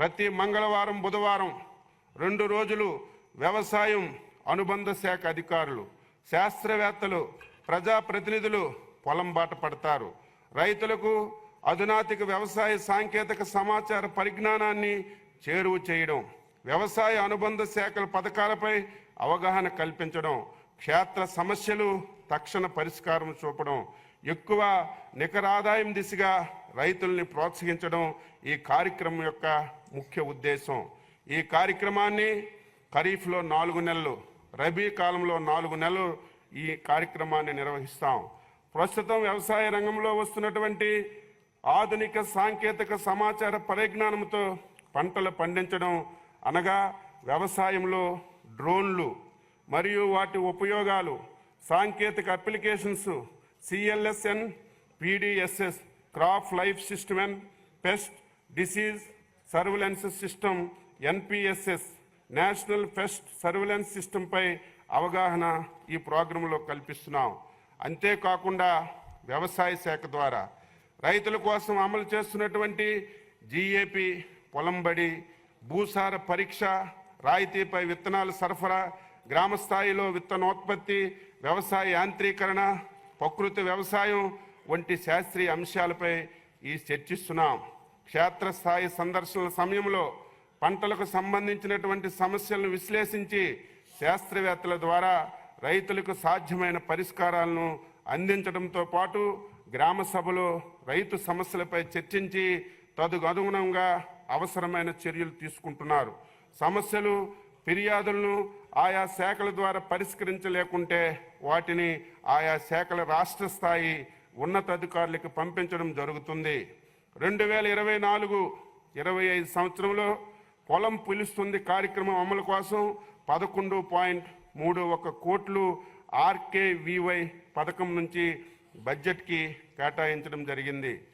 ప్రతి మంగళవారం బుధవారం రెండు రోజులు వ్యవసాయం అనుబంధ శాఖ అధికారులు శాస్త్రవేత్తలు ప్రజాప్రతినిధులు పొలం బాట పడతారు. రైతులకు అధునాతిక వ్యవసాయ సాంకేతిక సమాచార పరిజ్ఞానాన్ని చేరువ చేయడం వ్యవసాయ అనుబంధ శాఖల పథకాలపై అవగాహన కల్పించడం క్షేత్ర సమస్యలు తక్షణ పరిష్కారం చూపడం ఎక్కువ నికర ఆదాయం దిశగా రైతుల్ని ప్రోత్సహించడం ఈ కార్యక్రమం యొక్క ముఖ్య ఉద్దేశం. ఈ కార్యక్రమాన్ని ఖరీఫ్లో నాలుగు నెలలు రబీ కాలంలో నాలుగు నెలలు ఈ కార్యక్రమాన్ని నిర్వహిస్తాం. ప్రస్తుతం వ్యవసాయ రంగంలో వస్తున్నటువంటి ఆధునిక సాంకేతిక సమాచార పరిజ్ఞానంతో పంటలు పండించడం అనగా వ్యవసాయంలో డ్రోన్లు మరియు వాటి ఉపయోగాలు సాంకేతిక applications CLSN PDSS crop life system and pest disease surveillance system NPSS national pest surveillance సిస్టంపై అవగాహన ఈ ప్రోగ్రాంలో కల్పిస్తున్నాం. అంతేకాకుండా వ్యవసాయ శాఖ ద్వారా రైతుల కోసం అమలు చేస్తున్నటువంటి జీఏపీ పొలంబడి భూసార పరీక్ష రాయితీపై విత్తనాల సరఫరా గ్రామ స్థాయిలో విత్తనోత్పత్తి వ్యవసాయ యాంత్రీకరణ ప్రకృతి వ్యవసాయం వంటి శాస్త్రీయ అంశాలపై ఈ చర్చిస్తున్నాం. క్షేత్రస్థాయి సందర్శనల సమయంలో పంటలకు సంబంధించినటువంటి సమస్యలను విశ్లేషించి శాస్త్రవేత్తల ద్వారా రైతులకు సాధ్యమైన పరిష్కారాలను అందించడంతో పాటు గ్రామ సభలో రైతు సమస్యలపై చర్చించి తదుగనుగుణంగా అవసరమైన చర్యలు తీసుకుంటున్నారు. సమస్యలు ఫిర్యాదులను ఆయా శాఖల ద్వారా పరిష్కరించలేకుంటే వాటిని ఆయా శాఖల రాష్ట్ర స్థాయి ఉన్నతాధికారులకు పంపించడం జరుగుతుంది. రెండు వేల ఇరవై నాలుగు ఇరవై ఐదు సంవత్సరంలో పొలం పిలుస్తుంది కార్యక్రమం అమలు కోసం పదకొండు పాయింట్ మూడు ఒక కోట్లు ఆర్కేవివై పథకం నుంచి బడ్జెట్కి కేటాయించడం జరిగింది.